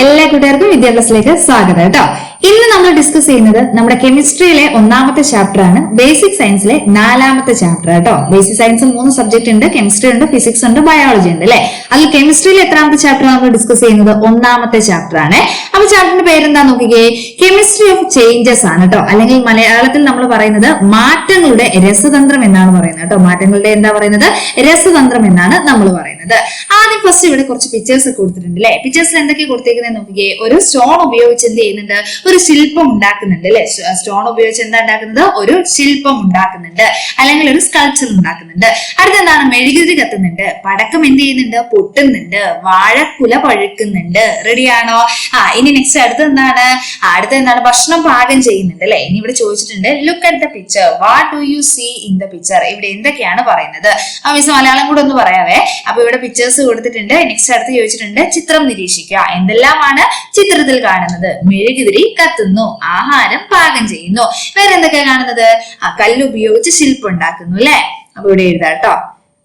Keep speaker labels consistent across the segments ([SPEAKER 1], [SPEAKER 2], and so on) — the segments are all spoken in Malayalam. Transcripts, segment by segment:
[SPEAKER 1] എല്ലാ കൂട്ടുകാർക്കും വിദ്യാഭ്യാസത്തിലേക്ക് സ്വാഗതം കേട്ടോ. ഇന്ന് നമ്മൾ ഡിസ്കസ് ചെയ്യുന്നത് നമ്മുടെ കെമിസ്ട്രിയിലെ ഒന്നാമത്തെ ചാപ്റ്റർ ആണ്. ബേസിക് സയൻസിലെ നാലാമത്തെ ചാപ്റ്റർ കേട്ടോ ബേസിക് സയൻസ് മൂന്ന് സബ്ജക്ട് ഉണ്ട് കെമിസ്ട്രി ഉണ്ട് ഫിസിക്സ് ഉണ്ട് ബയോളജി ഉണ്ട് അല്ലെ? അതിൽ കെമിസ്ട്രിയിലെ എത്രാമത്തെ ചാപ്റ്റർ നമ്മൾ ഡിസ്കസ് ചെയ്യുന്നത്? ഒന്നാമത്തെ ചാപ്റ്റർ ആണ്. അപ്പൊ ചാപ്റ്ററിന്റെ പേരെന്താ നോക്കിക്കേ? കെമിസ്ട്രി ഓഫ് ചേഞ്ചസ് ആണ് കേട്ടോ അല്ലെങ്കിൽ മലയാളത്തിൽ നമ്മൾ പറയുന്നത് മാറ്റങ്ങളുടെ രസതന്ത്രം എന്നാണ് പറയുന്നത് കേട്ടോ മാറ്റങ്ങളുടെ എന്താ പറയുന്നത്? രസതന്ത്രം എന്നാണ് നമ്മൾ പറയുന്നത്. ആദ്യം ഫസ്റ്റ് ഇവിടെ കുറച്ച് പിക്ചേഴ്സ് കൊടുത്തിട്ടുണ്ട് അല്ലെ പിക്ചേഴ്സിൽ എന്തൊക്കെ കൊടുത്തേക്കുന്നത് നോക്കിക്കേ? ഒരു സ്റ്റോൺ ഉപയോഗിച്ച് എന്ത് ചെയ്യുന്നുണ്ട്? ഒരു ശില്പം ഉണ്ടാക്കുന്നുണ്ട് അല്ലെ? സ്റ്റോൺ ഉപയോഗിച്ച് എന്താ ഉണ്ടാക്കുന്നത്? ഒരു ശില്പം ഉണ്ടാക്കുന്നുണ്ട്. അല്ലെങ്കിൽ ഒരു സ്കൾപ്ചർ ഉണ്ടാക്കുന്നുണ്ട്. അടുത്ത എന്താണ്? മെഴുകുതിരി കത്തുന്നുണ്ട്. പടക്കം എന്ത് ചെയ്യുന്നുണ്ട്? പൊട്ടുന്നുണ്ട്. വാഴക്കുല പഴുക്കുന്നുണ്ട്. റെഡിയാണോ ആ ഇനി നെക്സ്റ്റ് അടുത്ത എന്താണ്? അടുത്ത എന്താണ്? ഭക്ഷണം പാകം ചെയ്യുന്നുണ്ട് അല്ലെ? ഇനി ഇവിടെ ചോദിച്ചിട്ടുണ്ട് look at the picture what do you see in the picture ഇവിടെ എന്തൊക്കെയാണ് പറയുന്നത്? ആ മിസ് മലയാളം കൂടെ ഒന്ന് പറയാവേ. അപ്പൊ ഇവിടെ പിക്ചേഴ്സ് കൊടുത്തിട്ടുണ്ട്. നെക്സ്റ്റ് അടുത്ത് ചോദിച്ചിട്ടുണ്ട് ചിത്രം നിരീക്ഷിക്കുക. എന്തെല്ലാമാണ് ചിത്രത്തിൽ കാണുന്നത്? മെഴുകുതിരി കത്തുന്നു ആഹാരം പാകം ചെയ്യുന്നു. വേറെ എന്തൊക്കെയാ കാണുന്നത്? ആ കല്ല് ഉപയോഗിച്ച് ശില്പം ഉണ്ടാക്കുന്നു അല്ലെ? അപ്പൊ ഇവിടെ എഴുതാം കേട്ടോ.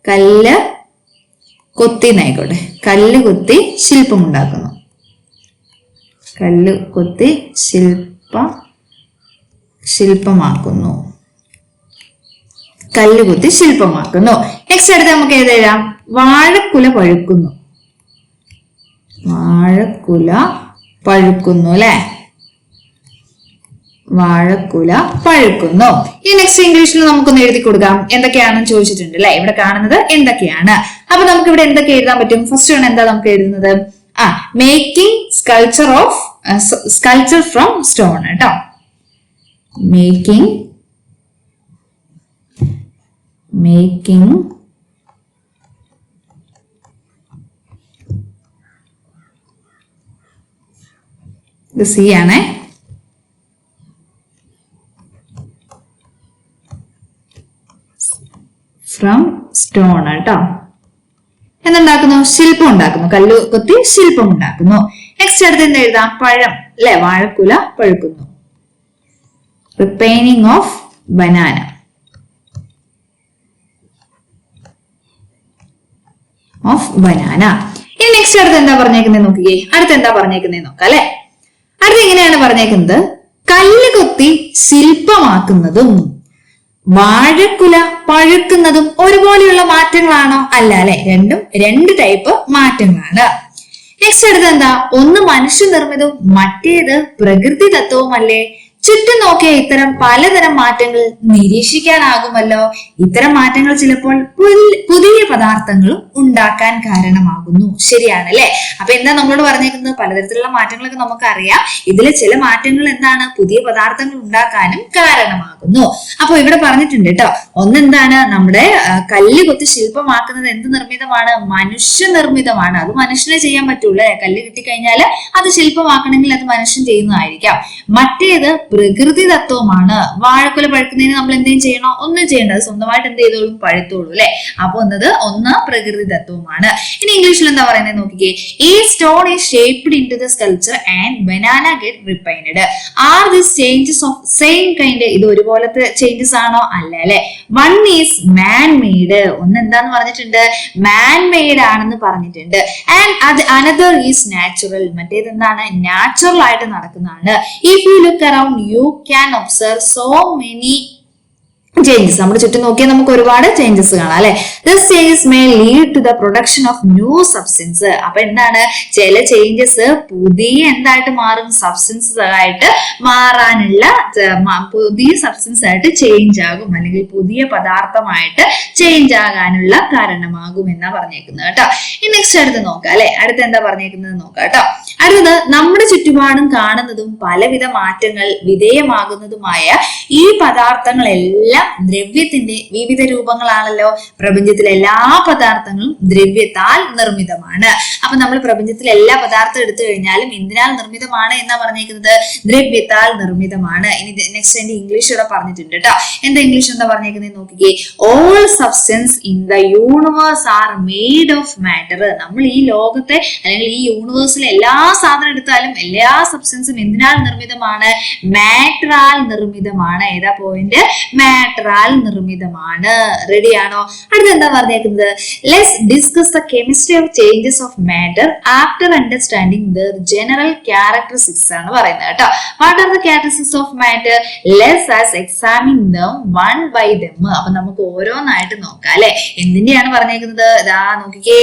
[SPEAKER 1] കല്ല് കൊത്തി എന്നായിക്കോട്ടെ. കല്ല് കൊത്തി ശില്പം ഉണ്ടാക്കുന്നു കല്ല് കൊത്തി ശില്പം ശില്പമാക്കുന്നു. കല്ല് കുത്തി ശില്പമാക്കുന്നു. നെക്സ്റ്റ് അടുത്ത് നമുക്ക് എഴുതാം? വാഴക്കുല പഴുക്കുന്നു. വാഴക്കുല പഴുക്കുന്നു അല്ലെ? വാഴക്കുല പഴുക്കുന്നു. ഈ നെക്സ്റ്റ് ഇംഗ്ലീഷിൽ നമുക്കൊന്ന് എഴുതി കൊടുക്കാം. എന്തൊക്കെയാണെന്ന് ചോദിച്ചിട്ടുണ്ട് അല്ലെ ഇവിടെ കാണുന്നത് എന്തൊക്കെയാണ്? അപ്പൊ നമുക്ക് ഇവിടെ എന്തൊക്കെ എഴുതാൻ പറ്റും? ഫസ്റ്റ് ആണ് എന്താ നമുക്ക് എഴുതുന്നത്? ആ making sculpture of sculpture from stone കേട്ടോ മേക്കിംഗ് മേക്കിംഗ് സി ആണേ. ഫ്രം സ്റ്റോൺ കേട്ടോ എന്തുണ്ടാക്കുന്നു? ശില്പം ഉണ്ടാക്കുന്നു. കല്ല് കൊത്തി ശില്പം ഉണ്ടാക്കുന്നു. നെക്സ്റ്റ് അടുത്ത് എന്ത് എഴുതാം? പഴം അല്ലെ? വാഴക്കുല പഴുക്കുന്നു. Ripening of banana of banana ഇനി നെക്സ്റ്റ് അടുത്ത് എന്താ പറഞ്ഞേക്കുന്നത് നോക്കിയേ? അടുത്ത് എന്താ പറഞ്ഞേക്കുന്നത് നോക്കാം അല്ലെ? അടുത്ത് ഇങ്ങനെയാണ് പറഞ്ഞേക്കുന്നത്. കല്ല് കൊത്തി ശില്പമാക്കുന്നതും വാഴക്കുല പഴുക്കുന്നതും ഒരുപോലെയുള്ള മാറ്റങ്ങളാണോ? അല്ല അല്ലെ? രണ്ടും രണ്ട് ടൈപ്പ് മാറ്റങ്ങളാണ്. നെക്സ്റ്റ് അടുത്ത് എന്താ? ഒന്ന് മനുഷ്യനിർമ്മിതവും മറ്റേത് പ്രകൃതി തത്വവുമല്ലേ ചുറ്റും നോക്കിയ ഇത്തരം പലതരം മാറ്റങ്ങൾ നിരീക്ഷിക്കാനാകുമല്ലോ. ഇത്തരം മാറ്റങ്ങൾ ചിലപ്പോൾ പുതിയ പദാർത്ഥങ്ങളും ഉണ്ടാക്കാൻ കാരണമാകുന്നു. ശരിയാണ് അല്ലെ അപ്പൊ എന്താ നമ്മളോട് പറഞ്ഞേക്കുന്നത് പലതരത്തിലുള്ള മാറ്റങ്ങളൊക്കെ നമുക്കറിയാം. ഇതിലെ ചില മാറ്റങ്ങൾ എന്താണ്? പുതിയ പദാർത്ഥങ്ങൾ ഉണ്ടാക്കാനും കാരണമാകുന്നു. അപ്പൊ ഇവിടെ പറഞ്ഞിട്ടുണ്ട് കേട്ടോ. ഒന്നെന്താണ്? നമ്മുടെ കല്ല് കൊത്തി ശില്പമാക്കുന്നത് എന്ത് നിർമ്മിതമാണ്? മനുഷ്യ നിർമ്മിതമാണ്. അത് മനുഷ്യനെ ചെയ്യാൻ പറ്റുള്ളൂ കല്ല് കിട്ടിക്കഴിഞ്ഞാൽ അത് ശില്പമാക്കണമെങ്കിൽ അത് മനുഷ്യൻ ചെയ്യുന്നതായിരിക്കാം. മറ്റേത് പ്രകൃതി തത്വമാണ് വാഴക്കുല പഴുക്കുന്നതിന് നമ്മൾ എന്തെങ്കിലും ചെയ്യണോ? ഒന്നും ചെയ്യേണ്ട. സ്വന്തമായിട്ട് എന്ത് ചെയ്തോളും? പഴുത്തോളൂ അല്ലെ? അപ്പൊ എന്നത് ഒന്ന് പ്രകൃതി തത്വമാണ് ഇനി ഇംഗ്ലീഷിൽ എന്താ പറയുന്നത് നോക്കിക്കേ? ഈ stone is shaped into the sculpture and banana get ripened are this changes of same kind ഇത് ഒരുപോലത്തെ ചേഞ്ചസ് ആണോ? അല്ല അല്ലെ? വൺ ഈസ് മാൻ മെയ്ഡ് ഒന്ന് എന്താന്ന് പറഞ്ഞിട്ടുണ്ട്? മാൻ മെയ്ഡ് ആണെന്ന് പറഞ്ഞിട്ടുണ്ട്. ആൻഡ് അത് അനദർ ഈസ് നാച്ചുറൽ മറ്റേത് എന്താണ് നാച്ചുറൽ ആയിട്ട് നടക്കുന്നതാണ്. If you look around you can observe so many changes നമ്മുടെ ചുറ്റും നോക്കിയാൽ നമുക്ക് ഒരുപാട് ചേഞ്ചസ് കാണാം അല്ലെ? This changes may lead to the production of new substance അപ്പൊ എന്താണ്? ചില ചേഞ്ചസ് പുതിയ എന്തായിട്ട് മാറും സബ്സ്റ്റൻസസ് ആയിട്ട് മാറാനുള്ള പുതിയ സബ്സ്റ്റൻസ് ആയിട്ട് ചേഞ്ച് ആകും. അല്ലെങ്കിൽ പുതിയ പദാർത്ഥമായിട്ട് ചേഞ്ച് ആകാനുള്ള കാരണമാകും എന്നാ പറഞ്ഞേക്കുന്നത് കേട്ടോ. ഇനി നെക്സ്റ്റ് അടുത്ത് നോക്കാം അല്ലെ? അടുത്ത് എന്താ പറഞ്ഞേക്കുന്നത് നോക്കാം കേട്ടോ. അടുത്തത് നമ്മുടെ ചുറ്റുപാടും കാണുന്നതും പലവിധ മാറ്റങ്ങൾ വിധേയമാകുന്നതുമായ ഈ പദാർത്ഥങ്ങളെല്ലാം ദ്രവ്യത്തിന്റെ വിവിധ രൂപങ്ങളാണല്ലോ. പ്രപഞ്ചത്തിലെ എല്ലാ പദാർത്ഥങ്ങളും ദ്രവ്യത്താൽ നിർമ്മിതമാണ്. അപ്പൊ നമ്മൾ പ്രപഞ്ചത്തിലെ എല്ലാ പദാർത്ഥം എടുത്തു കഴിഞ്ഞാലും എന്തിനാൽ നിർമ്മിതമാണ് എന്നാ പറഞ്ഞേക്കുന്നത്? ദ്രവ്യത്താൽ നിർമ്മിതമാണ്. ഇനി നെക്സ്റ്റ് എന്റെ ഇംഗ്ലീഷ് ഇവിടെ പറഞ്ഞിട്ടുണ്ട് കേട്ടോ എന്താ ഇംഗ്ലീഷ് എന്താ പറഞ്ഞേക്കുന്നത് നോക്കിക്കേ. All substance in the universe are made of matter നമ്മൾ ഈ ലോകത്തെ അല്ലെങ്കിൽ ഈ യൂണിവേഴ്സിലെ എല്ലാ സാധനം എടുത്താലും എല്ലാ സബ്സ്റ്റൻസും എന്തിനാൽ നിർമ്മിതമാണ്? മാറ്ററാൽ നിർമ്മിതമാണ്. ഏതാ പോയിന്റ് മാറ്റർ മാറ്ററാൽ നിർമ്മിതമാണ്. റെഡിയാണോ അടുത്ത എന്താ പറഞ്ഞേക്കുന്നത്? Let's discuss the chemistry of changes of matter after understanding the general characteristics ആണ് പറയുന്നത് കേട്ടോ. What are the characteristics of matter let's us examine them one by one അപ്പൊ നമുക്ക് ഓരോന്നായിട്ട് നോക്കാം അല്ലെ? എന്തിന്റെയാണ് പറഞ്ഞേക്കുന്നത്? ഇതാ നോക്കിക്കേ.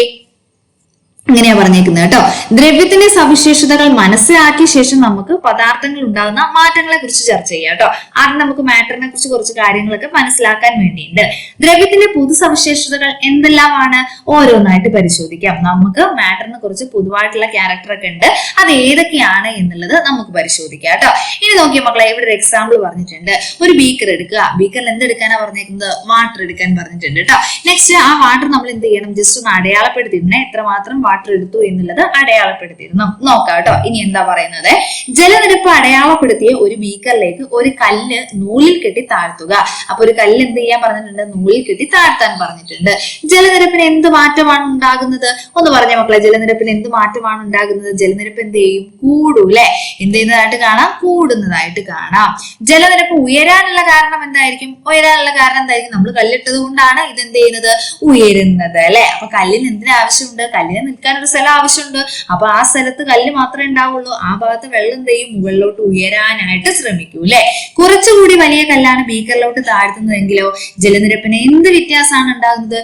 [SPEAKER 1] ഇങ്ങനെയാ പറഞ്ഞേക്കുന്നത് കേട്ടോ. ദ്രവ്യത്തിന്റെ സവിശേഷതകൾ മനസ്സിലാക്കിയ ശേഷം നമുക്ക് പദാർത്ഥങ്ങൾ ഉണ്ടാകുന്ന മാറ്റങ്ങളെ കുറിച്ച് ചർച്ച ചെയ്യാം കേട്ടോ. ആദ്യം നമുക്ക് മാറ്ററിനെ കുറിച്ച് കുറച്ച് കാര്യങ്ങളൊക്കെ മനസ്സിലാക്കാൻ വേണ്ടിയുണ്ട് ദ്രവ്യത്തിന്റെ പൊതു സവിശേഷതകൾ എന്തെല്ലാമാണ്? ഓരോന്നായിട്ട് പരിശോധിക്കാം. നമുക്ക് മാറ്ററിനെ കുറിച്ച് പൊതുവായിട്ടുള്ള ക്യാരക്ടർ ഒക്കെ ഉണ്ട്. അത് ഏതൊക്കെയാണ് എന്നുള്ളത് നമുക്ക് പരിശോധിക്കാം കേട്ടോ. ഇനി നോക്കിയ മക്കളെ ഇവിടെ ഒരു എക്സാമ്പിൾ പറഞ്ഞിട്ടുണ്ട്. ഒരു ബീക്കർ എടുക്കുക. ബീക്കറിൽ എന്തെടുക്കാനാ പറഞ്ഞേക്കുന്നത്? വാട്ടർ എടുക്കാൻ പറഞ്ഞിട്ടുണ്ട് കേട്ടോ. നെക്സ്റ്റ് ആ വാട്ടർ നമ്മൾ എന്ത് ചെയ്യണം? ജസ്റ്റ് ഒന്ന് അടയാളപ്പെടുത്തിയിരുന്നേ എത്രമാത്രം വാട്ടർ എടുത്തു എന്നുള്ളത് അടയാളപ്പെടുത്തിയിരുന്നു. നോക്കാം കേട്ടോ. ഇനി എന്താ പറയുന്നത്? ജലനിരപ്പ് അടയാളപ്പെടുത്തിയ ഒരു ബീക്കറിലേക്ക് ഒരു കല്ല് നൂലിൽ കെട്ടി താഴ്ത്തുക. അപ്പൊ ഒരു കല്ല് എന്ത് ചെയ്യാൻ പറഞ്ഞിട്ടുണ്ട്? നൂലിൽ കെട്ടി താഴ്ത്താൻ പറഞ്ഞിട്ടുണ്ട്. ജലനിരപ്പിന് എന്ത് മാറ്റമാണ് ഉണ്ടാകുന്നത്? ഒന്ന് പറഞ്ഞ മക്കളെ ജലനിരപ്പിന് എന്ത് മാറ്റമാണ് ഉണ്ടാകുന്നത്? ജലനിരപ്പ് എന്ത് ചെയ്യും? കൂടൂലെ എന്ത് ചെയ്യുന്നതായിട്ട് കാണാം? കൂടുന്നതായിട്ട് കാണാം. ജലനിരപ്പ് ഉയരാനുള്ള കാരണം എന്തായിരിക്കും? ഉയരാനുള്ള കാരണം എന്തായിരിക്കും? നമ്മൾ കല്ലിട്ടത് കൊണ്ടാണ് ഇത് എന്ത് ചെയ്യുന്നത്? ഉയരുന്നത് അല്ലെ? അപ്പൊ കല്ലിന് എന്തിനാവശ്യമുണ്ട്? കല്ലിന് നിൽക്കാൻ ഒരു സ്ഥലം ആവശ്യമുണ്ട്. അപ്പൊ ആ സ്ഥലത്ത് കല്ല് മാത്രമേ ഉണ്ടാവുള്ളൂ. ആ ഭാഗത്ത് വെള്ളം തെയ്യും മുകളിലോട്ട് ഉയരാനായിട്ട് ശ്രമിക്കൂ അല്ലെ കുറച്ചുകൂടി വലിയ കല്ലാണ് ബീക്കറിലോട്ട് താഴ്ത്തുന്നതെങ്കിലോ ജലനിരപ്പിന് എന്ത് വ്യത്യാസമാണ് ഉണ്ടാകുന്നത്?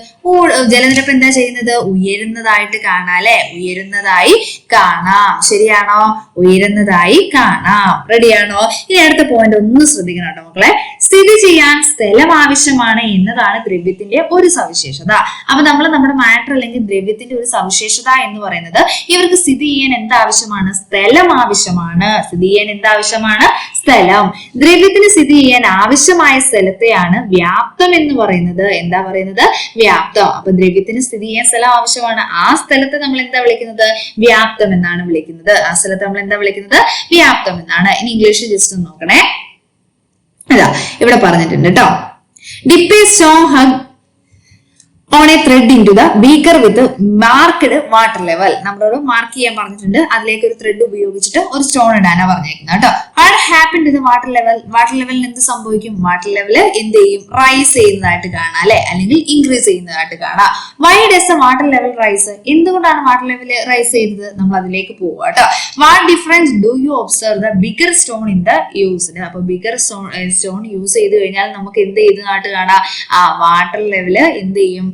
[SPEAKER 1] ജലനിരപ്പ് എന്താ ചെയ്യുന്നത്? ഉയരുന്നതായിട്ട് കാണാം അല്ലെ ഉയരുന്നതായി കാണാം. ശരിയാണോ? ഉയരുന്നതായി കാണാം. റെഡിയാണോ ഇനി അടുത്ത പോയിന്റ് ഒന്ന് ശ്രദ്ധിക്കണം കേട്ടോ മക്കളെ. സ്ഥിതി ചെയ്യാൻ സ്ഥലം ആവശ്യമാണ് എന്നതാണ് ദ്രവ്യത്തിന്റെ ഒരു സവിശേഷത. അപ്പൊ നമ്മൾ നമ്മുടെ മാറ്റർ അല്ലെങ്കിൽ ദ്രവ്യത്തിന്റെ ഒരു സവിശേഷത എന്ന് പറയുന്നത് ഇവർക്ക് സ്ഥിതി ചെയ്യാൻ എന്താവശ്യമാണ്? സ്ഥലം ആവശ്യമാണ്. സ്ഥിതി ചെയ്യാൻ എന്താവശ്യമാണ്? സ്ഥലം. ദ്രവ്യത്തിന് സ്ഥിതി ചെയ്യാൻ ആവശ്യമായ സ്ഥലത്തെയാണ് വ്യാപ്തം എന്ന് പറയുന്നത്. എന്താ പറയുന്നത്? വ്യാപ്തം. അപ്പൊ ദ്രവ്യത്തിന് സ്ഥിതി ചെയ്യാൻ സ്ഥലം ആവശ്യമാണ്. ആ സ്ഥലത്തെ നമ്മൾ എന്താ വിളിക്കുന്നത്? വ്യാപ്തം എന്നാണ് വിളിക്കുന്നത്. ആ സ്ഥലത്ത് നമ്മൾ എന്താ വിളിക്കുന്നത്? വ്യാപ്തം എന്നാണ്. ഇനി ഇംഗ്ലീഷിൽ ജസ്റ്റ് ഒന്ന് നോക്കണേ. അതാ ഇവിടെ പറഞ്ഞിട്ടുണ്ട് കേട്ടോ dip a strong hug on a thread into the beaker with marked water level നമ്മളോട് മാർക്ക് ചെയ്യാൻ പറഞ്ഞിട്ടുണ്ട്. അതിലേക്ക് ഒരു ത്രെഡ് ഉപയോഗിച്ചിട്ട് ഒരു സ്റ്റോൺ ഇടാനാണ് പറഞ്ഞേക്കുന്നത് കേട്ടോ. What happen to the water level water ലെവലിന് എന്ത് സംഭവിക്കും? വാട്ടർ ലെവൽ എന്ത് ചെയ്യും? റൈസ് ചെയ്യുന്നതായിട്ട് കാണാം അല്ലെ? അല്ലെങ്കിൽ ഇൻക്രീസ് ചെയ്യുന്നതായിട്ട് കാണാം. Why does a water level rise എന്തുകൊണ്ടാണ് വാട്ടർ ലെവൽ റൈസ് ചെയ്യുന്നത്? നമ്മൾ അതിലേക്ക് പോവുക കേട്ടോ. What difference do you observe the bigger stone in the used അപ്പൊ ബിഗർ സ്റ്റോൺ സ്റ്റോൺ യൂസ് ചെയ്ത് കഴിഞ്ഞാൽ നമുക്ക് എന്ത് ചെയ്തതായിട്ട് കാണാം? ആ വാട്ടർ ലെവൽ എന്ത് ചെയ്യും?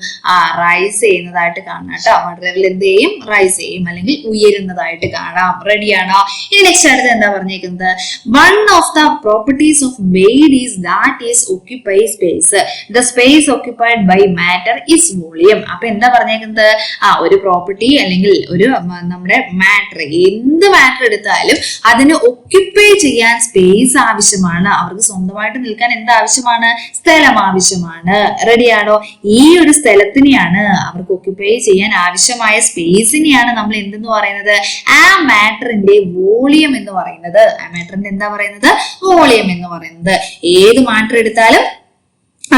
[SPEAKER 1] റൈസ് ചെയ്യുന്നതായിട്ട് കാണാം കേട്ടോ. വാട്ടർ ലെവൽ എന്ത് ചെയ്യും? റൈസ് ചെയ്യും. അല്ലെങ്കിൽ ഉയരുന്നതായിട്ട് കാണാം. റെഡിയാണോ ഇനി നെക്സ്റ്റ് അടുത്ത് എന്താ പറഞ്ഞേക്കുന്നത്? One of the properties of made is that is occupy space the space occupied by matter is volume അപ്പൊ എന്താ പറഞ്ഞേക്കുന്നത്? ആ ഒരു പ്രോപ്പർട്ടി അല്ലെങ്കിൽ ഒരു നമ്മുടെ മാറ്റർ എന്ത് മാറ്റർ എടുത്താലും അതിനെ ഒക്യുപ്പൈ ചെയ്യാൻ സ്പേസ് ആവശ്യമാണ്. അവർക്ക് സ്വന്തമായിട്ട് നിൽക്കാൻ എന്ത് ആവശ്യമാണ്? സ്ഥലം ആവശ്യമാണ്. റെഡിയാണോ ഈ ഒരു സ്ഥലത്തിനെയാണ് അവർക്ക് ഒക്യുപൈ ചെയ്യാൻ ആവശ്യമായ സ്പേസിനെയാണ് നമ്മൾ എന്തെന്ന് പറയുന്നത്? ആ മാറ്ററിന്റെ വോളിയം എന്ന് പറയുന്നത്. ആ മാറ്ററിന്റെ എന്താ പറയുന്നത്? വോളിയം എന്ന് പറയുന്നത്. ഏത് മാറ്റർ എടുത്താലും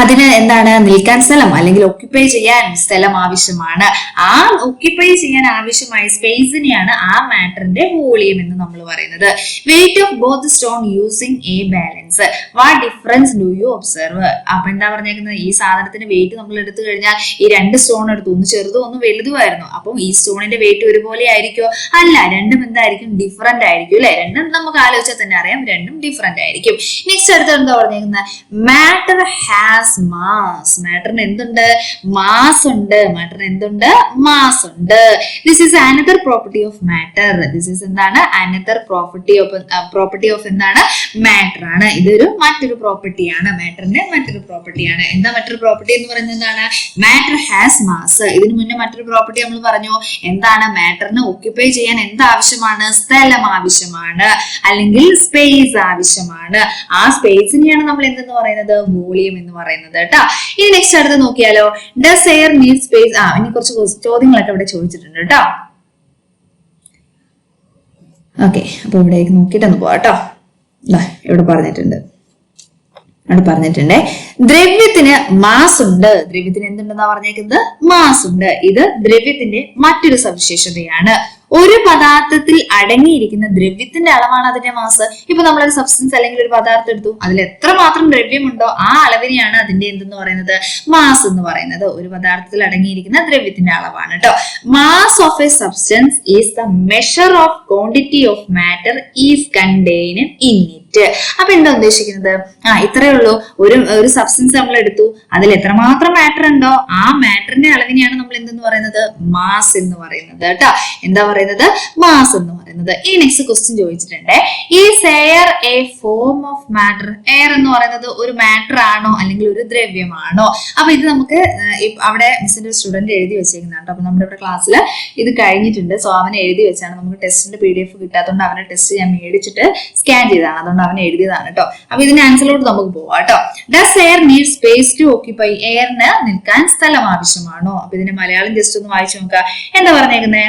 [SPEAKER 1] അതിന് എന്താണ് നിൽക്കാൻ സ്ഥലം അല്ലെങ്കിൽ ഓക്യുപ്പൈ ചെയ്യാൻ സ്ഥലം ആവശ്യമാണ്. ആ ഓക്യുപ്പൈ ചെയ്യാൻ ആവശ്യമായ സ്പേസിനെയാണ് ആ മാറ്ററിന്റെ വോളിയം എന്ന് നമ്മൾ പറയുന്നത്. Weight of both stone using a balance what difference do you observe അപ്പൊ എന്താ പറഞ്ഞേക്കുന്നത്? ഈ സാധനത്തിന്റെ വെയിറ്റ് നമ്മൾ എടുത്തു കഴിഞ്ഞാൽ ഈ രണ്ട് സ്റ്റോൺ എടുത്തു ഒന്ന് ചെറുതും ഒന്ന് വലുതുമായിരുന്നു. അപ്പം ഈ സ്റ്റോണിന്റെ വെയിറ്റ് ഒരുപോലെ ആയിരിക്കോ അല്ല രണ്ടും എന്തായിരിക്കും? ഡിഫറെന്റ് ആയിരിക്കും അല്ലെ? രണ്ടും നമുക്ക് ആലോചിച്ചാൽ തന്നെ അറിയാം. രണ്ടും ഡിഫറെന്റ് ആയിരിക്കും. നെക്സ്റ്റ് അടുത്ത് എന്താ പറഞ്ഞേക്കുന്നത്? മാറ്റർ ഹാസ് മാസ് മാറ്ററിന് എന്തുണ്ട്? മാസ് ഉണ്ട്. മാറ്ററിന് എന്തുണ്ട്? മാസ് ഉണ്ട്. This is another property of matter this is എന്താണ്? Another property of property of എന്താണ്? മാറ്റർ ആണ്. ഇതൊരു മറ്റൊരു പ്രോപ്പർട്ടിയാണ് മാറ്ററിന്റെ മറ്റൊരു പ്രോപ്പർട്ടിയാണ് എന്താ മറ്റൊരു പ്രോപ്പർട്ടി എന്ന് പറയുന്നത് എന്താണ്? മാറ്റർ ഹാസ് മാസ് ഇതിനു മുന്നേ മറ്റൊരു പ്രോപ്പർട്ടി നമ്മൾ പറഞ്ഞു. എന്താണ്? മാറ്ററിന് ഓക്യുപ്പൈ ചെയ്യാൻ എന്ത് ആവശ്യമാണ് സ്ഥലം ആവശ്യമാണ്. അല്ലെങ്കിൽ സ്പേസ് ആവശ്യമാണ്. ആ സ്പേസിനെയാണ് നമ്മൾ എന്തെന്ന് പറയുന്നത്? വോളിയം എന്ന് പറയുന്നത്. കേട്ടോ. ഇനി നെക്സ്റ്റ് അടുത്ത് നോക്കിയാലോ. ഡസ് എയർ നീഡ് സ്പേസ് ആ ഇനി കുറച്ച് ചോദ്യങ്ങളൊക്കെ ഇവിടെ ചോദിച്ചിട്ടുണ്ട് കേട്ടോ. ഓക്കെ അപ്പൊ ഇവിടേക്ക് നോക്കിയിട്ടൊന്ന് പോവാ കേട്ടോ. ദാ, ഇവിടെ പറഞ്ഞിട്ടുണ്ട്. അവിടെ പറഞ്ഞിട്ടുണ്ട്. ദ്രവ്യത്തിന് മാസ് ഉണ്ട് ദ്രവ്യത്തിന് എന്തുണ്ടെന്നാ പറഞ്ഞേക്കുന്നത്? മാസ് ഉണ്ട് ഇത് ദ്രവ്യത്തിന്റെ മറ്റൊരു സവിശേഷതയാണ്. ഒരു പദാർത്ഥത്തിൽ അടങ്ങിയിരിക്കുന്ന ദ്രവ്യത്തിന്റെ അളവാണ് അതിന്റെ മാസ് ഇപ്പൊ ഒരു സബ്സ്റ്റൻസ് അല്ലെങ്കിൽ ഒരു പദാർത്ഥം എടുത്തു അതിൽ എത്ര മാത്രം ദ്രവ്യമുണ്ടോ ആ അളവിനെയാണ് അതിന്റെ എന്തെന്ന് പറയുന്നത്? മാസ് എന്ന് പറയുന്നത്. ഒരു പദാർത്ഥത്തിൽ അടങ്ങിയിരിക്കുന്ന ദ്രവ്യത്തിന്റെ അളവാണ് കേട്ടോ mass of a substance is the measure of quantity of matter is contain in it അപ്പൊ എന്താ ഉദ്ദേശിക്കുന്നത്? ആ ഇത്രയേ ഉള്ളൂ. ഒരു ഒരു സബ്സ്റ്റൻസ് നമ്മൾ എടുത്തു. അതിൽ എത്രമാത്രം മാറ്റർ ഉണ്ടോ? ആ മാറ്ററിന്റെ അളവിനെയാണ് നമ്മൾ എന്തെന്ന് പറയുന്നത്? മാസ് എന്ന് പറയുന്നത് കേട്ടോ എന്താ പറയുന്നത് മാസ് എന്ന് പറയുന്നത്. ഈ നെക്സ്റ്റ് ക്വസ്റ്റ്യൻ ചോദിച്ചിട്ടുണ്ട്. ഈ air a form of matter air എന്ന് പറയുന്നത് ഒരു മാറ്റർ ആണോ അല്ലെങ്കിൽ ഒരു ദ്രവ്യമാണോ? അപ്പൊ ഇത് നമുക്ക് അവിടെ മിസ്സിന്റെ സ്റ്റുഡന്റ് എഴുതി വെച്ചേക്കുന്നതാണ് അപ്പൊ നമ്മുടെ ഇവിടെ ക്ലാസ്സിൽ ഇത് കഴിഞ്ഞിട്ടുണ്ട്. സോ അവനെ എഴുതി വെച്ചാണ് നമുക്ക് ടെസ്റ്റിന്റെ പി ഡി എഫ് കിട്ടാത്തതുകൊണ്ട് അവനെ ടെസ്റ്റ് ഞാൻ മേടിച്ചിട്ട് സ്കാൻ ചെയ്തതാണ്. അതുകൊണ്ട് അവൻ എഴുതിയതാണ് കേട്ടോ അപ്പൊ ഇതിന്റെ ആൻസറിലോട്ട് നമുക്ക് പോവാം കേട്ടോ does air need space to occupy എയറിന് നിൽക്കാൻ സ്ഥലം ആവശ്യമാണോ? അപ്പൊ ഇതിന്റെ മലയാളം ജസ്റ്റ് ഒന്ന് വായിച്ചു നോക്കുക എന്താ പറഞ്ഞേക്കുന്നേ?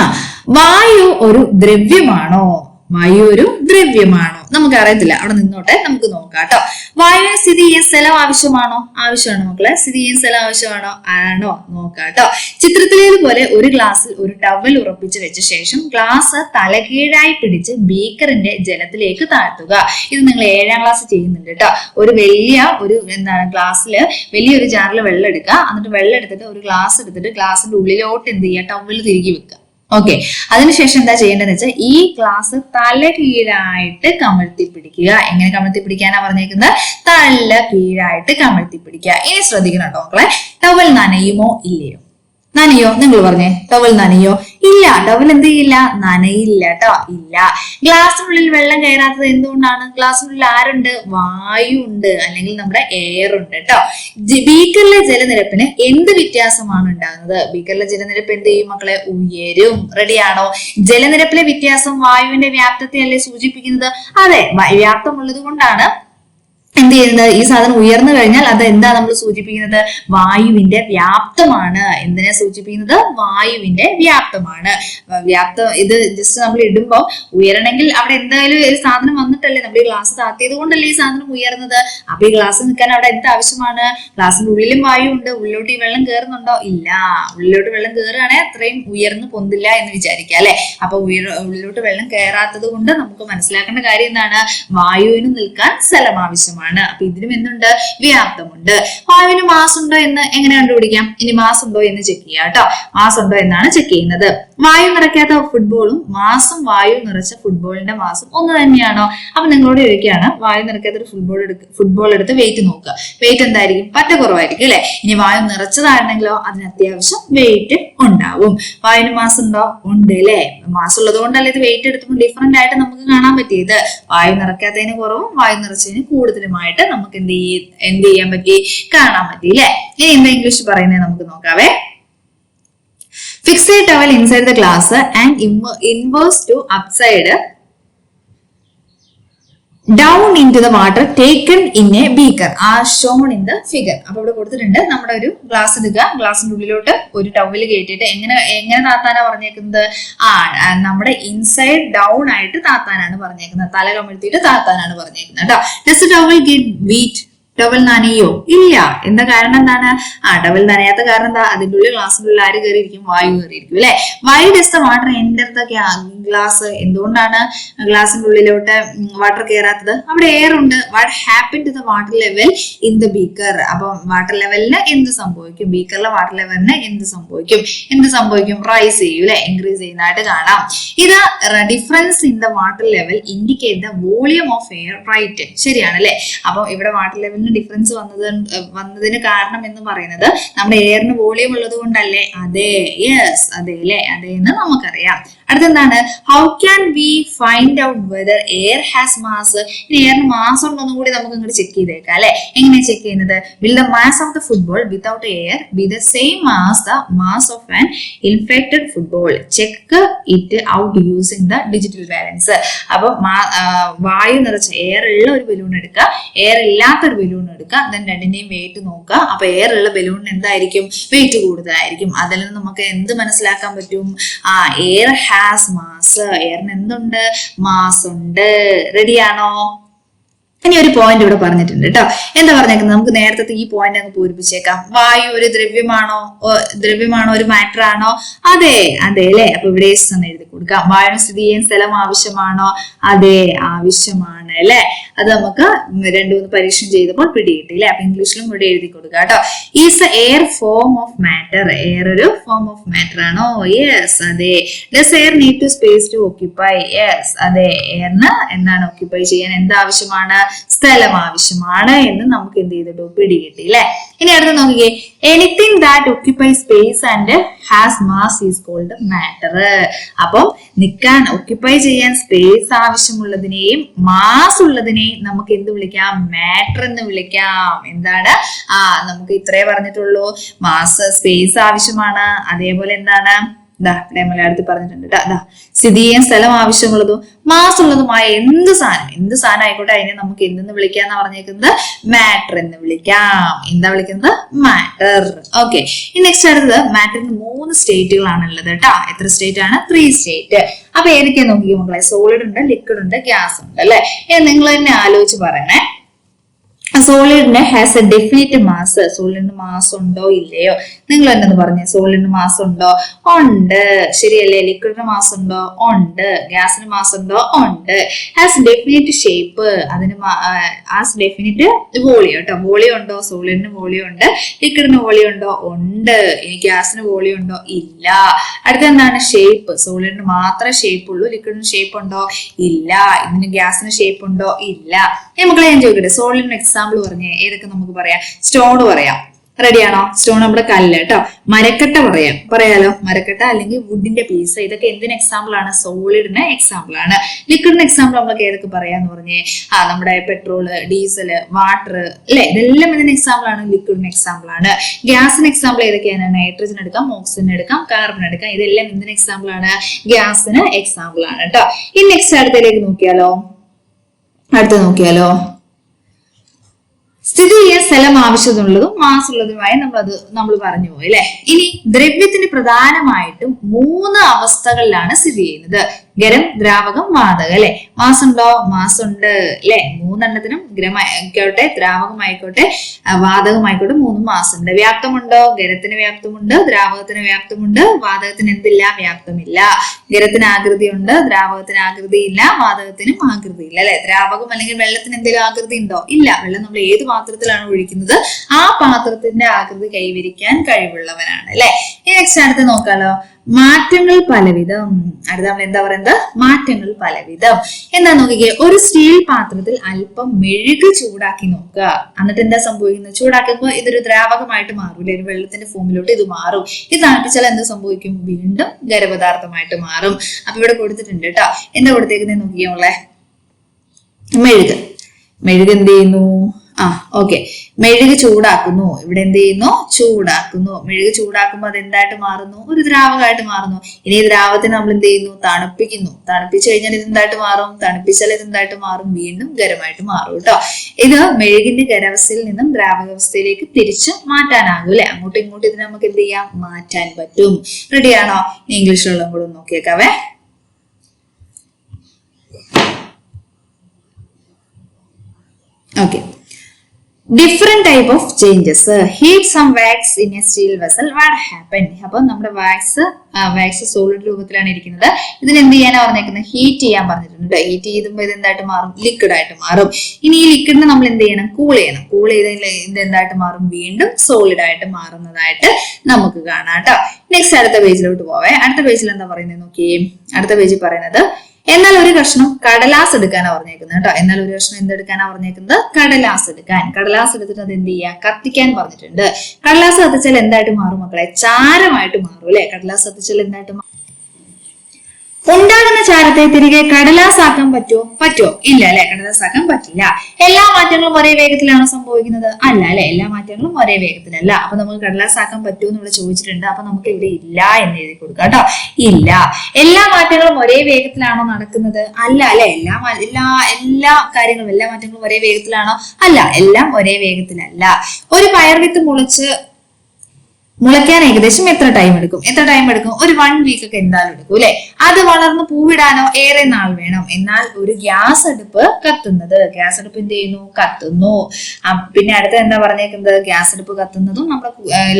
[SPEAKER 1] ആ വായു ഒരു ദ്രവ്യമാണോ? വായു ഒരു ദ്രവ്യമാണോ? നമുക്ക് അറിയത്തില്ല അവിടെ നിന്നോട്ടെ നമുക്ക് നോക്കാം കേട്ടോ. വായുവിന് സ്ഥിതി ചെയ്യാൻ സ്ഥലം ആവശ്യമാണോ? ആവശ്യമാണോ മക്കളെ. സ്ഥിതി ചെയ്യാൻ സ്ഥലം ആവശ്യമാണോ? ആണോ? നോക്കാം കേട്ടോ. ചിത്രത്തിലേതുപോലെ ഒരു ഗ്ലാസ്സിൽ ഒരു ടവൽ ഉറപ്പിച്ച് വെച്ച ശേഷം ഗ്ലാസ് തലകീഴായി പിടിച്ച് ബീക്കറിന്റെ ജലത്തിലേക്ക് താഴ്ത്തുക. ഇത് നിങ്ങൾ ഏഴാം ക്ലാസ് ചെയ്യുന്നുണ്ട് കേട്ടോ. ഒരു വലിയ ഒരു എന്താണ് ഗ്ലാസ്സിൽ വലിയൊരു ജാറിൽ വെള്ളം എടുക്കുക. എന്നിട്ട് വെള്ളം എടുത്തിട്ട് ഒരു ഗ്ലാസ് എടുത്തിട്ട് ഗ്ലാസിന്റെ ഉള്ളിലോട്ട് എന്ത് ചെയ്യുക? ടവൽ തിരികെ വെക്കുക. ഓക്കെ അതിനുശേഷം എന്താ ചെയ്യേണ്ടതെന്ന് വെച്ചാൽ ഈ ഗ്ലാസ് തല കീഴായിട്ട് കമഴ്ത്തി പിടിക്കുക. എങ്ങനെ കമഴ്ത്തി പിടിക്കാനാ പറഞ്ഞേക്കുന്നത്? തല കീഴായിട്ട് കമഴ്ത്തി പിടിക്കുക. ഇനി ശ്രദ്ധിക്കണം കേട്ടോ മക്കളെ. ടവൽ നനയുമോ ഇല്ലയോ? നനയോ? നിങ്ങൾ പറഞ്ഞേ. ടവൽ നനയോ? ഇല്ല ടവൽ എന്ത് ചെയ്യില്ല? നനയില്ല കേട്ടോ ഇല്ല. ഗ്ലാസ്സിനുള്ളിൽ വെള്ളം കയറാത്തത് എന്തുകൊണ്ടാണ്? ഗ്ലാസ്സിനുള്ളിൽ ആരുണ്ട്? വായു ഉണ്ട്. അല്ലെങ്കിൽ നമ്മുടെ എയർ ഉണ്ട് കേട്ടോ ബീക്കറിലെ ജലനിരപ്പിന് എന്ത് വ്യത്യാസമാണ് ഉണ്ടാകുന്നത്? ബീക്കറിലെ ജലനിരപ്പ് എന്ത് ചെയ്യും മക്കളെ? ഉയരും. റെഡിയാണോ ജലനിരപ്പിലെ വ്യത്യാസം വായുവിന്റെ വ്യാപ്തത്തെ അല്ലേ സൂചിപ്പിക്കുന്നത്? അതെ വ്യാപ്തമുള്ളത് കൊണ്ടാണ് എന്ത് ചെയ്യുന്നത്? ഈ സാധനം ഉയർന്നു കഴിഞ്ഞാൽ അത് എന്താ നമ്മൾ സൂചിപ്പിക്കുന്നത്? വായുവിന്റെ വ്യാപ്തമാണ്. എന്തിനെ സൂചിപ്പിക്കുന്നത്? വായുവിന്റെ വ്യാപ്തമാണ്. വ്യാപ്തം ഇത് ജസ്റ്റ് നമ്മൾ ഇടുമ്പോൾ ഉയരണമെങ്കിൽ അവിടെ എന്തായാലും ഒരു സാധനം വന്നിട്ടല്ലേ? നമ്മൾ ഈ ഗ്ലാസ് താത്തിയത് കൊണ്ടല്ലേ ഈ സാധനം ഉയർന്നത്? അപ്പൊ ഈ ഗ്ലാസ് നിൽക്കാൻ അവിടെ എന്ത് ആവശ്യമാണ്? ഗ്ലാസിന്റെ ഉള്ളിലും വായു ഉണ്ട്. ഉള്ളിലോട്ട് ഈ വെള്ളം കയറുന്നുണ്ടോ ഇല്ല. ഉള്ളിലോട്ട് വെള്ളം കയറുകയാണെങ്കിൽ അത്രയും ഉയർന്നു പൊന്തില്ല എന്ന് വിചാരിക്കുക അല്ലെ? അപ്പൊ ഉയർ ഉള്ളിലോട്ട് വെള്ളം കയറാത്തത് കൊണ്ട് നമുക്ക് മനസ്സിലാക്കേണ്ട കാര്യം എന്താണ്? വായുവിന് നിൽക്കാൻ സ്ഥലം ആവശ്യമാണ്. അപ്പൊ ഇതിനും എന്തുണ്ട്? വ്യാപ്തമുണ്ട് വായുവിന് മാസ് ഉണ്ടോ എന്ന് എങ്ങനെ കണ്ടുപിടിക്കാം? ഇനി മാസ് ഉണ്ടോ എന്ന് ചെക്ക് ചെയ്യാം കേട്ടോ. മാസ് ഉണ്ടോ എന്നാണ് ചെക്ക് ചെയ്യുന്നത്. വായു നിറയ്ക്കാത്ത ഫുട്ബോളും മാസം വായു നിറച്ച ഫുട്ബോളിന്റെ മാസും ഒന്ന് തന്നെയാണോ? അപ്പൊ നിങ്ങളോട് ചോദിക്കുകയാണ് വായു നിറയ്ക്കാത്ത ഒരു ഫുട്ബോൾ എടുക്ക ഫുട്ബോൾ എടുത്ത് വെയിറ്റ് നോക്കുക. വെയിറ്റ് എന്തായിരിക്കും? പറ്റ കുറവായിരിക്കും അല്ലെ? ഇനി വായു നിറച്ചതാണെങ്കിലോ അതിന് അത്യാവശ്യം വെയിറ്റ് ഉണ്ടാവും. വായുവിന് മാസം ഉണ്ടോ ഉണ്ട് അല്ലെ? മാസം ഉള്ളത് കൊണ്ടല്ലേ ഇത് വെയിറ്റ് എടുത്തപ്പോൾ ഡിഫറെന്റ് ആയിട്ട് നമുക്ക് കാണാൻ പറ്റിയത്. വായു നിറയ്ക്കാത്തതിന് കുറവും വായു നിറച്ചതിന് കൂടുതലുമായിട്ട് നമുക്ക് എന്ത് എന്ത് ചെയ്യാൻ പറ്റി? കാണാൻ പറ്റി അല്ലെ ഇനി എന്താ ഇംഗ്ലീഷ് പറയുന്നത് നമുക്ക് നോക്കാവേ. Fix towel inside the glass and inverse to upside down into the water taken in a beaker ആ ഷോൺ ഇൻ ദ ഫിഗർ അപ്പൊ ഇവിടെ കൊടുത്തിട്ടുണ്ട് നമ്മുടെ ഒരു ഗ്ലാസ് എടുക്കുക ഗ്ലാസിന്റെ ഉള്ളിലോട്ട് ഒരു ടവൽ കയറ്റിയിട്ട് എങ്ങനെ എങ്ങനെ താത്താനാ പറഞ്ഞേക്കുന്നത്? ആ നമ്മുടെ ഇൻസൈഡ് ഡൗൺ ആയിട്ട് താത്താനാണ് പറഞ്ഞേക്കുന്നത്. തല കമിഴ്ത്തിയിട്ട് താത്താനാണ് പറഞ്ഞേക്കുന്നത് കേട്ടോ just towel get wet towel നനയോ? ഇല്ല. എന്താ കാരണം എന്താണ്? ആ ടവൽ നനയാത്ത കാരണം എന്താ? അതിന്റെ ഉള്ളിൽ ഗ്ലാസ്സിനുള്ളിൽ ആര് കയറിയിരിക്കും വായു കയറിയിരിക്കും അല്ലെ? Why does the water enter the glass എന്തുകൊണ്ടാണ് ഗ്ലാസിന്റെ ഉള്ളിലോട്ട് വാട്ടർ കയറാത്തത് അവിടെ എയർ ഉണ്ട്. What happen to the water level in the beaker അപ്പൊ വാട്ടർ ലെവലിന് എന്ത് സംഭവിക്കും? ബീക്കറിലെ വാട്ടർ ലെവലിന് എന്ത് സംഭവിക്കും? എന്ത് സംഭവിക്കും? റൈസ് ചെയ്യും അല്ലെ? ഇൻക്രീസ് ചെയ്യുന്നതായിട്ട് കാണാം. ഇത് difference in the water level indicate the volume of air right ശരിയാണ് അല്ലെ? അപ്പൊ ഇവിടെ വാട്ടർ ലെവലിന് ഡിഫറൻസ് വന്നത് വന്നതിന് കാരണം എന്ന് പറയുന്നത് നമ്മുടെ എയറിന് വോളിയം ഉള്ളത് കൊണ്ടല്ലേ അതെ യെസ് അതെ അല്ലെ? അതെ എന്ന് നമുക്കറിയാം. അടുത്തെന്താണ്? How can we find out whether air has mass ഇനി എയറിന് മാസ് ഉണ്ടോന്നും കൂടി നമുക്ക് ഇങ്ങോട്ട് ചെക്ക് ചെയ്തേക്കാം അല്ലെ? എങ്ങനെയാ ചെക്ക് ചെയ്യുന്നത്? Will the mass of the football without air be the same mass the mass of an infected football check it out using the digital balance അപ്പൊ വായു നിറച്ച എയർ ഉള്ള ഒരു ബലൂൺ എടുക്കുക. എയർ ഇല്ലാത്ത ഒരു ബലൂൺ എടുക്കുക. ദെൻ രണ്ടിനെയും വെയിറ്റ് നോക്കുക. അപ്പൊ എയർ ഉള്ള ബലൂണിന് എന്തായിരിക്കും? വെയിറ്റ് കൂടുതലായിരിക്കും. അതിൽ നിന്ന് നമുക്ക് എന്ത് മനസ്സിലാക്കാൻ പറ്റും? ആ എയർ ഹാസ് മാസ് എയറിന് എന്തുണ്ട്? മാസ് ഉണ്ട് റെഡിയാണോ ഇനി ഒരു പോയിന്റ് ഇവിടെ പറഞ്ഞിട്ടുണ്ട് കേട്ടോ എന്താ പറഞ്ഞേക്കുന്നത്? നമുക്ക് നേരത്തെ ഈ പോയിന്റ് അങ്ങ് പൂരിപ്പിച്ചേക്കാം. വായു ഒരു ദ്രവ്യമാണോ? ദ്രവ്യമാണോ? ഒരു മാറ്റർ ആണോ? അതെ അതെ അല്ലെ? അപ്പൊ ഇവിടെ എഴുതി കൊടുക്കാം. വായുവിന് സ്ഥിതി ചെയ്യാൻ സ്ഥലം ആവശ്യമാണോ? അതെ ആവശ്യമാണ്. അല്ലെ? അത് നമുക്ക് രണ്ടു മൂന്ന് പരീക്ഷണം ചെയ്തപ്പോൾ പിടികിട്ടി അല്ലെ? അപ്പൊ ഇംഗ്ലീഷിലും ഇവിടെ എഴുതി കൊടുക്കുക കേട്ടോ. Is air form of matter air ഒരു ഫോം ഓഫ് മാറ്റർ ആണോ? യെസ് അതെ. Does air need to space to occupy yes അതെ. എയറിന് എന്താണ് ഓക്യുപ്പൈ ചെയ്യാൻ എന്താവശ്യമാണ്? സ്ഥലം ആവശ്യമാണ് എന്ന് നമുക്ക് എന്ത് ചെയ്തിട്ടു? പിടികിട്ടി അല്ലെ? ഇനി അടുത്ത് നോക്കിക്കേ. Anything that occupy space and has mass is called matter അപ്പം നിൽക്കാൻ ഓക്യുപ്പൈ ചെയ്യാൻ സ്പേസ് ആവശ്യമുള്ളതിനെയും മാസ് ഉള്ളതിനെയും നമുക്ക് എന്ത് വിളിക്കാം? മാറ്റർ എന്ന് വിളിക്കാം. എന്താണ്? ആ നമുക്ക് ഇത്രേ പറഞ്ഞിട്ടുള്ളൂ. മാസ് സ്പേസ് ആവശ്യമാണ്. അതേപോലെ എന്താണ്? ഇവിടെ മലയാളത്തിൽ പറഞ്ഞിട്ടുണ്ട് ട്ടാ. ദാ സ്ഥിതി ചെയ്യാൻ സ്ഥലം ആവശ്യമുള്ളതും മാസ് ഉള്ളതുമായ എന്ത് സാധനം എന്ത് സാധനം ആയിക്കോട്ടെ അതിനെ നമുക്ക് എന്തെന്ന് വിളിക്കാന്ന് പറഞ്ഞേക്കുന്നത്? മാറ്റർ എന്ന് വിളിക്കാം. എന്താ വിളിക്കുന്നത്? മാറ്റർ ഓക്കെ ഇനി നെക്സ്റ്റ് അടുത്തത് മാറ്ററിന് മൂന്ന് സ്റ്റേറ്റുകളാണ് ഉള്ളത് കേട്ടോ എത്ര സ്റ്റേറ്റ് ആണ്? ത്രീ സ്റ്റേറ്റ് അപ്പൊ ഏതൊക്കെയാ നോക്കിക്കോ മക്കളെ? സോളിഡ് ഉണ്ട് ലിക്വിഡ് ഉണ്ട് ഗ്യാസ് ഉണ്ട് അല്ലെ? നിങ്ങൾ തന്നെ ആലോചിച്ച് പറയണേ. സോളിഡിന് ഹാസ് എ ഡെഫിനിറ്റ് മാസ് സോളിഡിന് മാസ് ഉണ്ടോ ഇല്ലയോ? നിങ്ങൾ എന്തെന്ന് പറഞ്ഞു സോളിഡിന് മാസ് ഉണ്ടോ? ഉണ്ട്. ശരിയല്ലേ? ലിക്വിഡിന് മാസ് ഉണ്ടോ? ഉണ്ട്. ഗ്യാസിന് മാസ് ഉണ്ടോ? ഉണ്ട്. ഹാസ് ഡെഫിനിറ്റ് ഷേപ്പ് അതിന് ആസ് ഡെഫിനിറ്റ് വോളിയോ കേട്ടോ വോളിയോ ഉണ്ടോ? സോളിഡിന് വോളിയോ ഉണ്ട്. ലിക്വിഡിന് വോളിയോ ഉണ്ടോ? ഉണ്ട്. ഇനി ഗ്യാസിന് വോളിയോ ഉണ്ടോ? ഇല്ല. അടുത്ത എന്താണ്? ഷേപ്പ് സോളിഡിന് മാത്രമേ ഷേപ്പ് ഉള്ളൂ. ലിക്വിഡിന് ഷേപ്പ് ഉണ്ടോ? ഇല്ല. ഇതിന് ഗ്യാസിന് ഷേപ്പ് ഉണ്ടോ? ഇല്ല. മക്കളെ ഞാൻ ചോദിക്കട്ടെ. സോളിഡിന് എക്സാമ്പിൾ പറഞ്ഞേ ഏതൊക്കെ നമുക്ക് പറയാം? സ്റ്റോൺ പറയാം. റെഡിയാണോ സ്റ്റോൺ നമ്മുടെ കല്ല് കേട്ടോ. മരക്കട്ട പറയാം. പറയാലോ? മരക്കട്ട അല്ലെങ്കിൽ വുഡിന്റെ പീസ് ഇതൊക്കെ എന്തിന് എക്സാമ്പിൾ ആണ്? സോളിഡിന് എക്സാമ്പിൾ ആണ്. ലിക്വിഡിന് എക്സാമ്പിൾ നമുക്ക് ഏതൊക്കെ പറയാന്ന് പറഞ്ഞേ? ആ നമ്മുടെ പെട്രോൾ ഡീസൽ വാട്ടർ അല്ലെ? ഇതെല്ലാം ഇതിന് എക്സാമ്പിൾ ആണ്? ലിക്വിഡിന് എക്സാമ്പിൾ ആണ്. ഗ്യാസിന് എക്സാമ്പിൾ ഏതൊക്കെയാണ്? നൈട്രജൻ എടുക്കാം ഓക്സിജൻ എടുക്കാം കാർബൺ എടുക്കാം. ഇതെല്ലാം എന്തിന് എക്സാമ്പിൾ ആണ്? ഗ്യാസിന് എക്സാമ്പിൾ ആണ് കേട്ടോ. ഇനി നെക്സ്റ്റ് അടുത്തേക്ക് നോക്കിയാലോ? അടുത്ത് നോക്കിയാലോ? സ്ഥിതി ചെയ്യാൻ സ്ഥലം ആവശ്യമുള്ളതും മാസ് ഉള്ളതുമായി നമ്മൾ അത് നമ്മൾ പറഞ്ഞു പോയി അല്ലെ? ഇനി ദ്രവ്യത്തിന് പ്രധാനമായിട്ടും മൂന്ന് അവസ്ഥകളിലാണ് സ്ഥിതി ചെയ്യുന്നത്. ഗരം ദ്രാവകം വാതകം അല്ലെ? മാസുണ്ടോ ഉണ്ടോ മാസ് ഉണ്ട് അല്ലെ മൂന്നെണ്ണത്തിനും ഗ്രമായിക്കോട്ടെ ദ്രാവകമായിക്കോട്ടെ വാതകമായിക്കോട്ടെ മൂന്നും മാസുണ്ട് വ്യാപ്തമുണ്ടോ? ഗരത്തിന് വ്യാപ്തമുണ്ട് ദ്രാവകത്തിന് വ്യാപ്തമുണ്ട് വാതകത്തിന് എന്തില്ല? വ്യാപ്തമില്ല. ഗരത്തിന് ആകൃതി ഉണ്ട് ദ്രാവകത്തിന് ആകൃതിയില്ല വാതകത്തിനും ആകൃതി ഇല്ല അല്ലെ? ദ്രാവകം അല്ലെങ്കിൽ വെള്ളത്തിന് എന്തെങ്കിലും ആകൃതി ഉണ്ടോ ഇല്ല. വെള്ളം നമ്മൾ ഏത് പാത്രത്തിലാണ് ഒഴിക്കുന്നത്. ആ പാത്രത്തിന്റെ ആകൃതി കൈവരിക്കാൻ കഴിവുള്ളവനാണ് അല്ലെ? ഇനി നെക്സ്റ്റ് അടുത്ത് നോക്കാലോ. മാറ്റങ്ങൾ പലവിധം. അടുത്ത നമ്മൾ എന്താ പറയുന്നത് മാറ്റങ്ങൾ പലവിധം. എന്താ നോക്കിക്കേ ഒരു സ്റ്റീൽ പാത്രത്തിൽ അല്പം മെഴുക് ചൂടാക്കി നോക്കുക. എന്നിട്ട് എന്താ സംഭവിക്കുന്നത്? ചൂടാക്കുമ്പോൾ ഇതൊരു ദ്രാവകമായിട്ട് മാറൂലേ? ഒരു വെള്ളത്തിന്റെ ഫോമിലോട്ട് ഇത് മാറും. ഇത് തണുപ്പിച്ചാൽ എന്ത് സംഭവിക്കും? വീണ്ടും ഖരപദാർത്ഥമായിട്ട് മാറും. അപ്പൊ ഇവിടെ കൊടുത്തിട്ടുണ്ട് കേട്ടോ എന്താ കൊടുത്തേക്കുന്നത് നോക്കിയോളെ മെഴുക്. മെഴുക് എന്ത് ചെയ്യുന്നു? ആ ഓക്കെ മെഴുക് ചൂടാക്കുന്നു. ഇവിടെ എന്ത് ചെയ്യുന്നു? ചൂടാക്കുന്നു. മെഴുക് ചൂടാക്കുമ്പോൾ അത് എന്തായിട്ട് മാറുന്നു? ഒരു ദ്രാവകമായിട്ട് മാറുന്നു. ഇനി ഈ ദ്രാവകത്തിന് നമ്മൾ എന്ത് ചെയ്യുന്നു? തണുപ്പിക്കുന്നു. തണുപ്പിച്ചു കഴിഞ്ഞാൽ ഇത് എന്തായിട്ട് മാറും? തണുപ്പിച്ചാൽ ഇത് എന്തായിട്ട് മാറും? വീണ്ടും ഗരമായിട്ട് മാറും കേട്ടോ ഇത് മെഴുകിന്റെ ഗരവസ്ഥയിൽ നിന്നും ദ്രാവകാവസ്ഥയിലേക്ക് തിരിച്ച് മാറ്റാനാകും അല്ലെ അങ്ങോട്ടും ഇങ്ങോട്ടും ഇതിനെ നമുക്ക് എന്ത് ചെയ്യാം? മാറ്റാൻ പറ്റും. റെഡിയാണോ ഇംഗ്ലീഷിലുള്ള കൂടെ നോക്കിയേക്കാവേ. Okay different type of changes heat some wax in a steel vessel what happen അപ്പൊ നമ്മുടെ വാക്സ് വാക്സ് സോളിഡ് രൂപത്തിലാണ് ഇരിക്കുന്നത്. ഇതിൽ എന്ത് ചെയ്യാനാണ് പറഞ്ഞേക്കുന്നത്? ഹീറ്റ് ചെയ്യാൻ പറഞ്ഞിട്ടുണ്ട് ഹീറ്റ് ചെയ്തുമ്പോൾ ഇത് എന്തായിട്ട് മാറും? ലിക്വിഡ് ആയിട്ട് മാറും. ഇനി ഈ ലിക്വിഡിനെ നമ്മൾ എന്ത് ചെയ്യണം? കൂൾ ചെയ്യണം. കൂൾ ചെയ്തതിൽ ഇത് എന്തായിട്ട് മാറും? വീണ്ടും സോളിഡ് ആയിട്ട് മാറുന്നതായിട്ട് നമുക്ക് കാണാം കേട്ടോ നെക്സ്റ്റ് അടുത്ത പേജിലോട്ട് പോവേ. അടുത്ത പേജിൽ എന്താ പറയുന്നത്? നോക്കിയേ. അടുത്ത പേജിൽ പറയുന്നത് എന്നാൽ ഒരു കഷ്ണം കടലാസ് എടുക്കാനാ പറഞ്ഞേക്കുന്നത് കേട്ടോ. എന്നാൽ ഒരു കഷ്ണം എന്തെടുക്കാനാ പറഞ്ഞേക്കുന്നത്? കടലാസ് എടുക്കാൻ. കടലാസ് എടുത്തിട്ട് അത് എന്ത് ചെയ്യുക കത്തിക്കാൻ പറഞ്ഞിട്ടുണ്ട്. കടലാസ് കത്തിച്ചാൽ എന്തായിട്ട് മാറും മക്കളെ? ചാരമായിട്ട് മാറും അല്ലെ? കടലാസ് കത്തിച്ചാൽ എന്തായിട്ട് ഉണ്ടാകുന്ന ചാരത്തെ തിരികെ കടലാസാക്കാൻ പറ്റുമോ പറ്റുമോ ഇല്ല അല്ലെ കടലാസാക്കാൻ പറ്റില്ല. എല്ലാ മാറ്റങ്ങളും ഒരേ വേഗത്തിലാണോ സംഭവിക്കുന്നത്? അല്ല അല്ലെ എല്ലാ മാറ്റങ്ങളും ഒരേ വേഗത്തിലല്ല. അപ്പൊ നമുക്ക് കടലാസാക്കാൻ പറ്റുമോ എന്ന് ഇവിടെ ചോദിച്ചിട്ടുണ്ട്. അപ്പൊ നമുക്ക് ഇവിടെ ഇല്ല എന്ന് എഴുതി കൊടുക്കാം കേട്ടോ. ഇല്ല. എല്ലാ മാറ്റങ്ങളും ഒരേ വേഗത്തിലാണോ നടക്കുന്നത്? അല്ല അല്ലെ എല്ലാ എല്ലാ എല്ലാ കാര്യങ്ങളും എല്ലാ മാറ്റങ്ങളും ഒരേ വേഗത്തിലാണോ? അല്ല എല്ലാം ഒരേ വേഗത്തിലല്ല. ഒരു പയർ വിത്ത് മുളച്ച് മുളയ്ക്കാൻ ഏകദേശം എത്ര ടൈം എടുക്കും? എത്ര ടൈം എടുക്കും? ഒരു വൺ വീക്ക് ഒക്കെ എന്തായാലും എടുക്കും അല്ലെ? അത് വളർന്ന് പൂവിടാനോ ഏറെ നാൾ വേണം. എന്നാൽ ഒരു ഗ്യാസ് അടുപ്പ് കത്തുന്നത്. ഗ്യാസ് അടുപ്പ് എന്ത് ചെയ്യുന്നു? കത്തുന്നു. പിന്നെ അടുത്ത എന്താ പറഞ്ഞേക്കുന്നത്? ഗ്യാസ് അടുപ്പ് കത്തുന്നതും നമ്മുടെ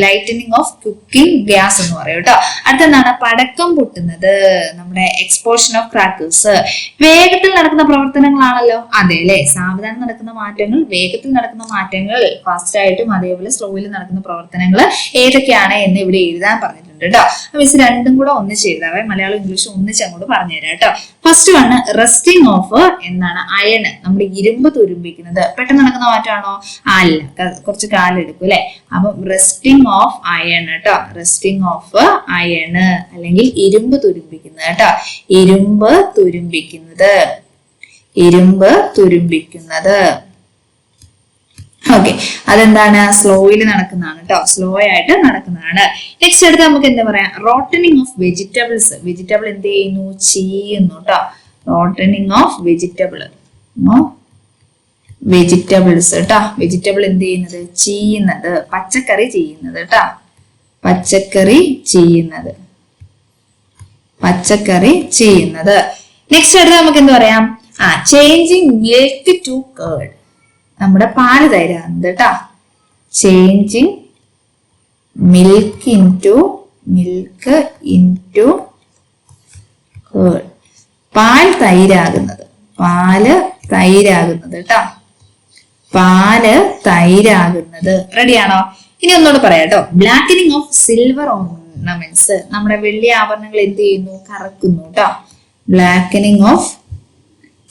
[SPEAKER 1] ലൈറ്റനിങ് ഓഫ് കുക്കിംഗ് ഗ്യാസ് എന്ന് പറയും കേട്ടോ. അടുത്ത എന്താണ്? പടക്കം പൊട്ടുന്നത്. നമ്മുടെ എക്സ്പോഷൻ ഓഫ് ക്രാക്കേഴ്സ് വേഗത്തിൽ നടക്കുന്ന പ്രവർത്തനങ്ങളാണല്ലോ. അതെ അല്ലെ? സാവധാനം നടക്കുന്ന മാറ്റങ്ങൾ വേഗത്തിൽ നടക്കുന്ന മാറ്റങ്ങൾ ഫാസ്റ്റ് ആയിട്ടും അതേപോലെ സ്ലോയിൽ നടക്കുന്ന പ്രവർത്തനങ്ങൾ ഏതൊക്കെയാണ് എന്ന് ഇവിടെ എഴുതാൻ പറഞ്ഞിട്ടുണ്ട് കേട്ടോ. മിസ് രണ്ടും കൂടെ ഒന്നിച്ച് എഴുതാവേ മലയാളം ഇംഗ്ലീഷ് ഒന്നിച്ച് അങ്ങോട്ട് പറഞ്ഞുതരാം കേട്ടോ. ഫസ്റ്റ് വണ് റെസ്റ്റിംഗ് ഓഫ് എന്നാണ് അയണ് നമ്മുടെ ഇരുമ്പ് തുരുമ്പിക്കുന്നത്. പെട്ടെന്ന് നടക്കുന്ന മാറ്റമാണോ? അല്ല കുറച്ച് കുറച്ച് കാലെടുക്കും അല്ലെ? അപ്പൊ റെസ്റ്റിംഗ് ഓഫ് അയൺ കേട്ടോ. റെസ്റ്റിംഗ് ഓഫ് അയണ് അല്ലെങ്കിൽ ഇരുമ്പ് തുരുമ്പിക്കുന്നത് കേട്ടോ. ഇരുമ്പ് തുരുമ്പിക്കുന്നത്. ഇരുമ്പ് തുരുമ്പിക്കുന്നത്. ഓക്കെ അതെന്താണ്? സ്ലോയിൽ നടക്കുന്നതാണ് കേട്ടോ സ്ലോ ആയിട്ട് നടക്കുന്നതാണ്. നെക്സ്റ്റ് അടുത്ത് നമുക്ക് എന്താ പറയാ? റോട്ടനിങ് ഓഫ് വെജിറ്റബിൾസ് വെജിറ്റബിൾ എന്ത് ചെയ്യുന്നു? ചെയ്യുന്നു കേട്ടോ റോട്ടനിങ് ഓഫ് വെജിറ്റബിൾ വെജിറ്റബിൾസ് കേട്ടോ വെജിറ്റബിൾ എന്ത് ചെയ്യുന്നത്? ചെയ്യുന്നത്. പച്ചക്കറി ചെയ്യുന്നത് കേട്ടോ പച്ചക്കറി ചെയ്യുന്നത്. പച്ചക്കറി ചെയ്യുന്നത്. നെക്സ്റ്റ് അടുത്ത് നമുക്ക് എന്താ പറയാം? ആ ചേഞ്ചിങ് മിൽക്ക് ടു കേർഡ് നമ്മുടെ പാൽ തരാറുണ്ട് കേട്ടോ. Changing milk into milk into പാൽ തൈരാകുന്നത്. പാൽ തൈരാകുന്നത് കേട്ടോ. പാൽ തൈരാകുന്നത്. റെഡിയാണോ ഇനി ഒന്നുകൂടെ പറയാട്ടോ കേട്ടോ. ബ്ലാക്കനിങ് ഓഫ് സിൽവർ ഓർണമെന്റ്സ് നമ്മുടെ വെള്ളി ആഭരണങ്ങൾ എന്ത് ചെയ്യുന്നു? കറക്കുന്നു കേട്ടോ. Blackening of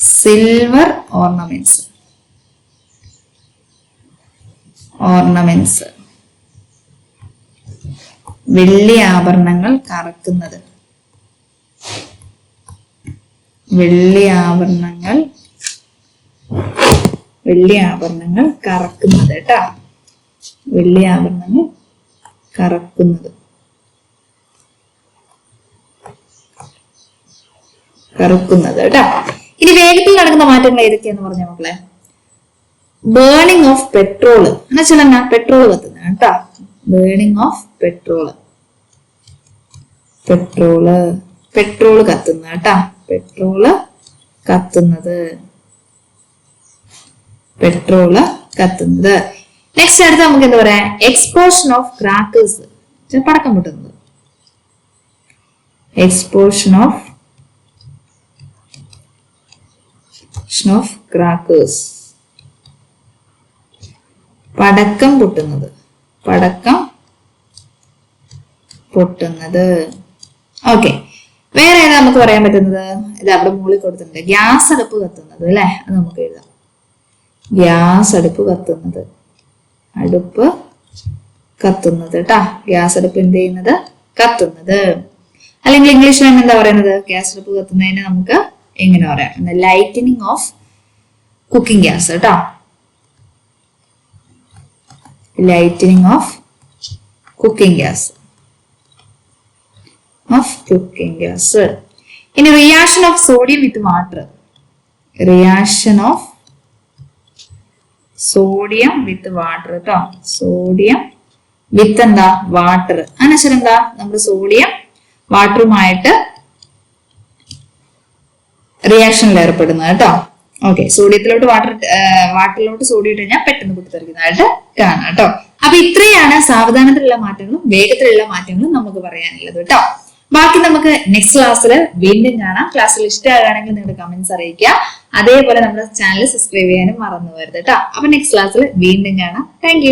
[SPEAKER 1] silver ornaments ornaments വെള്ളി ആഭരണങ്ങൾ കറക്കുന്നത്. വെള്ളി ആഭരണങ്ങൾ വെള്ളി ആഭരണങ്ങൾ കറക്കുന്നത് കേട്ടാ. വെള്ളി ആഭരണങ്ങൾ കറക്കുന്നത്. കറുക്കുന്നത് കേട്ടാ. ഇനി വേഗത്തിൽ നടക്കുന്ന മാറ്റങ്ങൾ ഏതൊക്കെയാന്ന് പറഞ്ഞ മക്കളെ? ബേണിംഗ് ഓഫ് പെട്രോൾ എന്നുവെച്ചാൽ എന്നാ പെട്രോൾ കത്തുന്നത് കേട്ടാ burning of petrol petrol petrol കത്തുന്നത് കേട്ടാ പെട്രോൾ കത്തുന്നത്. പെട്രോൾ കത്തുന്നത്. നെക്സ്റ്റ് അടുത്ത് നമുക്ക് എന്താ പറയാ? എക്സ്പോഷൻ ഓഫ് ക്രാക്കേഴ്സ് പടക്കം പൊട്ടുന്നത്. എക്സ്പോഷൻ ഓഫ് ഓഫ് ക്രാക്കേഴ്സ് പടക്കം പൊട്ടുന്നത്. പടക്കം പൊട്ടുന്നത്. ഓക്കെ വേറെ ഏതാ നമുക്ക് പറയാൻ പറ്റുന്നത്? ഇത് അവിടെ മുകളിൽ കൊടുത്തിട്ടുണ്ട്. ഗ്യാസ് അടുപ്പ് കത്തുന്നത് അല്ലെ? അത് നമുക്ക് എഴുതാം. ഗ്യാസ് അടുപ്പ് കത്തുന്നത്. അടുപ്പ് കത്തുന്നത് കേട്ടാ ഗ്യാസ് അടുപ്പ് എന്ത് ചെയ്യുന്നത്? കത്തുന്നത്. അല്ലെങ്കിൽ ഇംഗ്ലീഷിൽ തന്നെ എന്താ പറയുന്നത്? ഗ്യാസ് അടുപ്പ് കത്തുന്നതിന് നമുക്ക് എങ്ങനെ പറയാം? ലൈറ്റനിങ് ഓഫ് കുക്കിംഗ് ഗ്യാസ് കേട്ടോ lighting of cooking gas of cooking gas ഇനി reaction of sodium with water reaction of sodium with water കേട്ടോ സോഡിയം വിത്ത് എന്താ? വാട്ടർ അതിനുശേഷം എന്താ? നമ്മൾ സോഡിയം വാട്ടറുമായിട്ട് റിയാക്ഷനിൽ ഏർപ്പെടുന്നത് കേട്ടോ ഓക്കെ സോഡിയത്തിലോട്ട് വാട്ടർ വാട്ടറിലോട്ട് സോഡിയം ഇട്ട് കഴിഞ്ഞാൽ പെട്ടെന്ന് പൊട്ടിത്തെറിക്കുന്നതായിട്ട് കാണാം കേട്ടോ. അപ്പൊ ഇത്രയാണ് സാവധാനത്തിലുള്ള മാറ്റങ്ങളും വേഗത്തിലുള്ള മാറ്റങ്ങളും നമുക്ക് പറയാനുള്ളത് കേട്ടോ. ബാക്കി നമുക്ക് നെക്സ്റ്റ് ക്ലാസ്സിൽ വീണ്ടും കാണാം. ക്ലാസ്സിൽ ഇഷ്ടമാകുകയാണെങ്കിൽ നിങ്ങളുടെ കമന്റ്സ് അറിയിക്കുക. അതേപോലെ നമ്മുടെ ചാനൽ സബ്സ്ക്രൈബ് ചെയ്യാനും മറന്നു വരുത് കേട്ടോ. അപ്പൊ നെക്സ്റ്റ് ക്ലാസ്സിൽ വീണ്ടും കാണാം. താങ്ക്